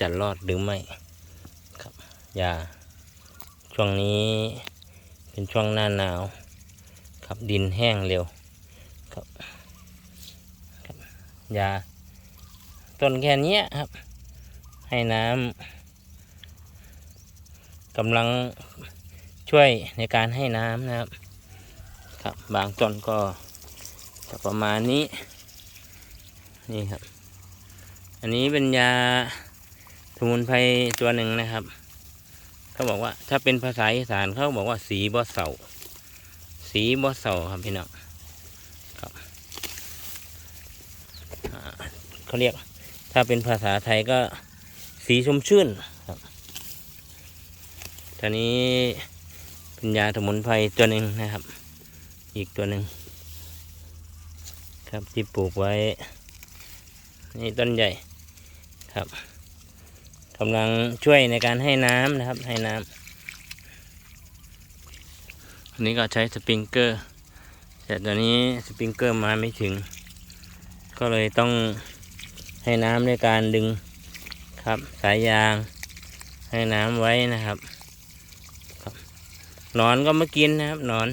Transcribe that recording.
จะรอดหรือไม่ครับยาช่วงนี้เป็นช่วงหน้าหนาว ครับดินแห้งเร็วครับครับยาต้นแค่นี้ครับ ให้น้ำกำลังช่วยในการให้น้ำนะครับ ครับบางต้นก็จะประมาณนี้นี่ครับ อันนี้เป็นยา สมุนไพรตัวหนึ่งนะครับ เขาบอกว่าถ้าเป็นภาษาอีสานเขาบอกว่าสีบอเสาสีบอเสาครับพี่น้องครับเขาเรียก ถ้าเป็นภาษาไทยก็สีชมชื่นครับตอนนี้เป็นยาสมุนไพรตัวหนึ่งนะครับ อีกตัวหนึ่งครับที่ปลูกไว้ นี่ต้นใหญ่ครับ กำลังช่วยในการให้น้ำนะครับ ให้น้ำอันนี้ก็ใช้สปริงเกอร์ แต่ตอนนี้สปริงเกอร์มาไม่ถึง ก็เลยต้องให้น้ำในการดึงครับ สายยาง ให้น้ำไว้นะครับครับหนอนก็มากินนะครับหนอน